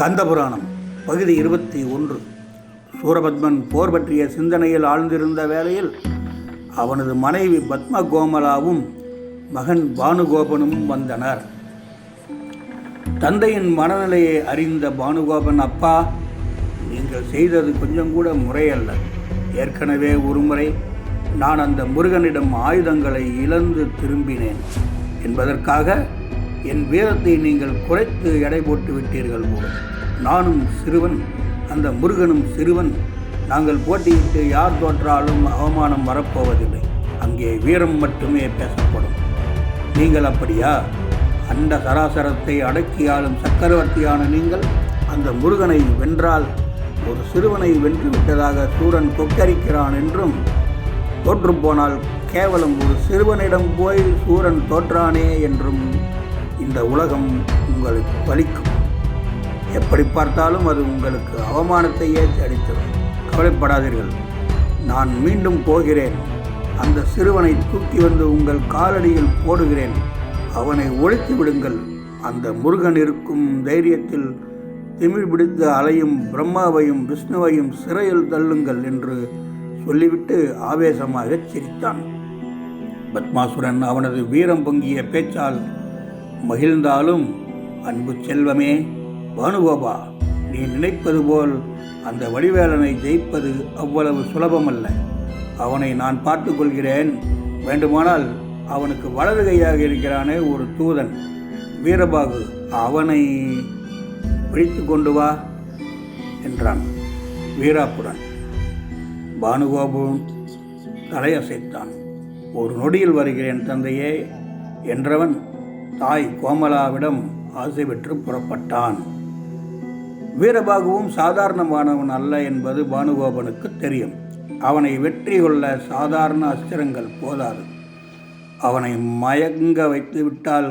கந்தபுராணம் பகுதி இருபத்தி ஒன்று. சூரபத்மன் போர் பற்றிய சிந்தனையில் ஆழ்ந்திருந்த வேளையில் அவனது மனைவி பத்ம கோமலாவும் மகன் பானுகோபனும் வந்தனர். தந்தையின் மனநிலையை அறிந்த பானுகோபன் அப்பா நீங்கள் செய்தது கொஞ்சம் கூட முறையல்ல. ஏற்கனவே ஒருமுறை நான் அந்த முருகனிடம் ஆயுதங்களை இழந்து திரும்பினேன். என்பதற்காக என் வீரத்தை நீங்கள் குறைத்து எடை போட்டு விட்டீர்கள் போல் நானும் சிறுவன் அந்த முருகனும் சிறுவன். நாங்கள் போட்டியிட்டு யார் தோற்றாலும் அவமானம் வரப்போவதில்லை. அங்கே வீரம் மட்டுமே பேசப்படும். நீங்கள் அப்படியா? அந்த சராசரத்தை அடக்கி ஆளும் சக்கரவர்த்தியான நீங்கள் அந்த முருகனை வென்றால் ஒரு சிறுவனை வென்று விட்டதாக சூரன் கொக்கரிக்கிறான் என்றும் தோற்று போனால் கேவலம் ஒரு சிறுவனிடம் போய் சூரன் தோற்றானே என்றும் இந்த உலகம் உங்களுக்கு பலிக்கும். எப்படி பார்த்தாலும் அது உங்களுக்கு அவமானத்தையே அடித்தரும் கவலைப்படாதீர்கள். நான் மீண்டும் போகிறேன். அந்த சிறுவனை தூக்கி வந்து உங்கள் காலடியில் போடுகிறேன். அவனை ஒழித்து விடுங்கள். அந்த முருகன் இருக்கும் தைரியத்தில் திமிழ் பிடித்து அலையும் பிரம்மாவையும் விஷ்ணுவையும் சிறையில் தள்ளுங்கள் என்று சொல்லிவிட்டு ஆவேசமாகச் சிரித்தான். பத்மாசுரன் அவனது வீரம் பொங்கிய பேச்சால் மகிழ்ந்தாலும் அன்பு செல்வமே. பானுகோபா நீ நினைப்பது போல் அந்த வடிவேலனை ஜெயிப்பது அவ்வளவு சுலபமல்ல. அவனை நான் பார்த்துக்கொள்கிறேன் வேண்டுமானால் அவனுக்கு வலது கையாக இருக்கிறானே ஒரு தூதன். வீரபாகு அவனை பிடித்து கொண்டு வா என்றான் வீராப்புடன். பானுகோபும் தலையசைத்தான். ஒரு நொடியில் வருகிறேன் தந்தையே என்றவன் தாய் கோமலாவிடம் ஆசை பெற்று புறப்பட்டான். வீரபாகுவும் சாதாரணமானவன் அல்ல என்பது பானுகோபனுக்கு தெரியும். அவனை வெற்றி கொள்ள சாதாரண அஸ்திரங்கள் போதாது. அவனை மயங்க வைத்து விட்டால்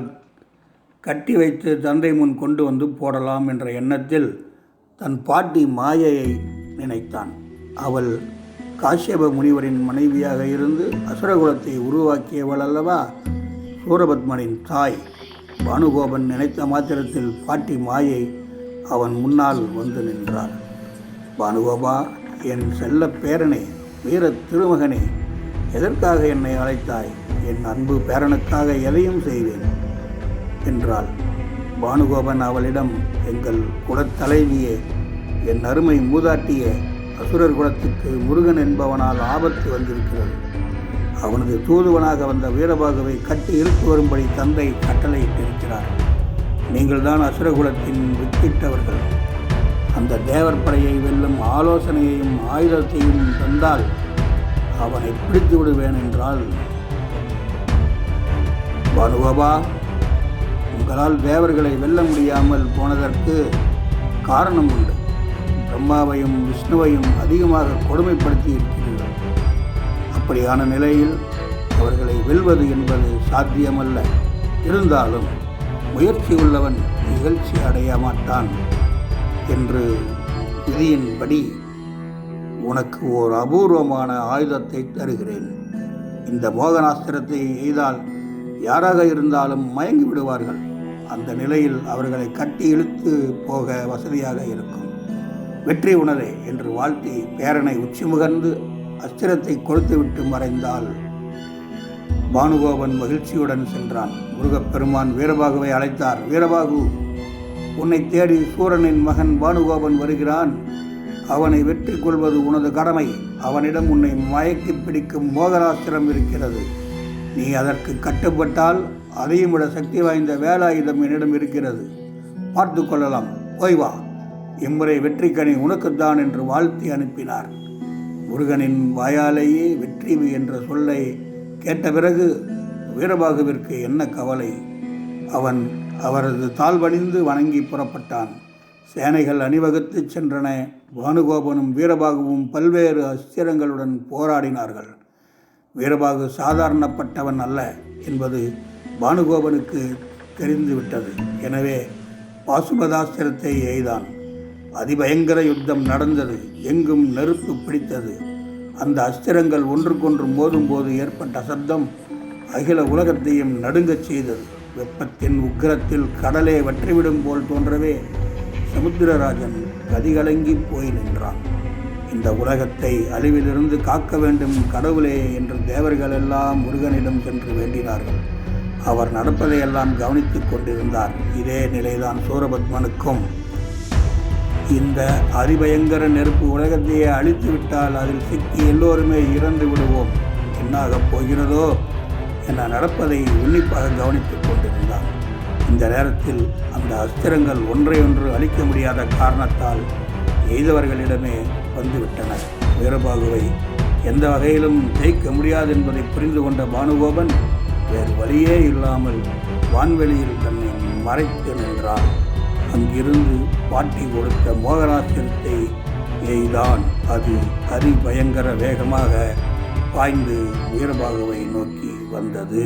கட்டி வைத்து தந்தை முன் கொண்டு வந்து போடலாம் என்ற எண்ணத்தில் தன் பாட்டி மாயையை நினைத்தான். அவள் காஷ்யப முனிவரின் மனைவியாக இருந்து அசுரகுலத்தை உருவாக்கியவள் அல்லவா? சூரபத்மனின் தாய். பானுகோபன் நினைத்த மாத்திரத்தில் பாட்டி மாயை அவன் முன்னால் வந்து நின்றாள் பானுகோபா என் செல்ல பேரனே வீர திருமகனே எதற்காக என்னை அழைத்தாய்? என் அன்பு பேரனுக்காக எதையும் செய்வேன் என்றாள். பானுகோபன் அவளிடம் எங்கள் குலத்தலைவியே என் அருமை மூதாட்டிய அசுரர் குலத்துக்கு முருகன் என்பவனால் ஆபத்து வந்திருக்கிறது. அவனது தூதுவனாக வந்த வீரபாகவை கட்டி இழுத்து வரும்படி தந்தை கட்டளையிட்டிருக்கிறார் நீங்கள்தான் அசுரகுலத்தின் வித்திட்டவர்கள். அந்த தேவர் படையை வெல்லும் ஆலோசனையையும் ஆயுதத்தையும் தந்தால் அவனை பிடித்து விடுவேன் என்றால் பானுபாபா உங்களால் தேவர்களை வெல்ல முடியாமல் போனதற்கு காரணம் உண்டு. பிரம்மாவையும் விஷ்ணுவையும் அதிகமாக கொடுமைப்படுத்தி அப்படியான நிலையில் அவர்களை வெல்வது என்பது சாத்தியமல்ல. இருந்தாலும் முயற்சி உள்ளவன் நிகழ்ச்சி அடைய மாட்டான் என்று விதியின்படி உனக்கு ஓர் அபூர்வமான ஆயுதத்தை தருகிறேன். இந்த மோகனாஸ்திரத்தை எய்தால் யாராக இருந்தாலும் மயங்கி விடுவார்கள். அந்த நிலையில் அவர்களை கட்டி இழுத்து போக வசதியாக இருக்கும். வெற்றி உணரே என்று வாழ்த்தி பேரனை உச்சி முகர்ந்து அஸ்திரத்தை கொடுத்துவிட்டு மறைந்தால் பானுகோபன் மகிழ்ச்சியுடன் சென்றான். முருகப்பெருமான் வீரபாகுவை அழைத்தார். வீரபாகு உன்னை தேடி சூரனின் மகன் பானுகோபன் வருகிறான். அவனை வெற்றி கொள்வது உனது கடமை. அவனிடம் உன்னை மயக்கி பிடிக்கும் மோகராஸ்திரம் இருக்கிறது. நீ அதற்கு கட்டுப்பட்டால் அதையும் விட சக்தி வாய்ந்த வேலாயுதம் என்னிடம் இருக்கிறது. பார்த்து கொள்ளலாம். போய் வா. இம்முறை வெற்றிக்கனி உனக்குத்தான் என்று வாழ்த்தி அனுப்பினார். முருகனின் வாயாலேயே வெற்றி என்ற சொல்லை கேட்ட பிறகு வீரபாகுவிற்கு என்ன கவலை? அவன் அவரது தாழ்வணிந்து வணங்கி புறப்பட்டான். சேனைகள் அணிவகுத்து சென்றன. பானுகோபனும் வீரபாகுவும் பல்வேறு அஸ்திரங்களுடன் போராடினார்கள். வீரபாகு சாதாரணப்பட்டவன் அல்ல என்பது பானுகோபனுக்கு தெரிந்துவிட்டது. எனவே பாசுபதாஸ்திரத்தை எய்தான். அதிபயங்கர யுத்தம் நடந்தது. எங்கும் நெருப்பு பிடித்தது. அந்த அஸ்திரங்கள் ஒன்றுக்கொன்று மோதும்போது ஏற்பட்ட சப்தம் அகில உலகத்தையும் நடுங்கச் செய்தது. வெப்பத்தின் உக்கிரத்தில் கடலே வற்றிவிடும் போல் தோன்றவே சமுத்திரராஜன் கதிகலங்கி போய் நின்றான். இந்த உலகத்தை அழிவிலிருந்து காக்க வேண்டும் கடவுளே என்று தேவர்கள் எல்லாம் முருகனிடம் சென்று வேண்டினார்கள். அவர் நடப்பதையெல்லாம் கவனித்துக் கொண்டிருந்தார். இதே நிலைதான் சூரபத்மனுக்கும் இந்த அதிபயங்கர நெருப்பு உலகத்தையே அழித்து விட்டால் அதில் சிக்கி எல்லோருமே இறந்து விடுவோம். என்னாகப் போகிறதோ என நடப்பதை உன்னிப்பாக கவனித்துக் கொண்டிருந்தார் இந்த நேரத்தில் அந்த அஸ்திரங்கள் ஒன்றையொன்று அழிக்க முடியாத காரணத்தால் எய்தவர்களிடமே வந்துவிட்டன. வீரபாகுவை எந்த வகையிலும் ஜெயிக்க முடியாது என்பதை புரிந்து கொண்ட பானுகோபன் வேறு வழியே இல்லாமல் வான்வெளியில் தன்னை மறைத்து நின்றான். அங்கிருந்து பாட்டி கொடுத்த மோகனாசிரத்தை எய்தான். அது அரி பயங்கர வேகமாக பாய்ந்து வீரபாகவை நோக்கி வந்தது.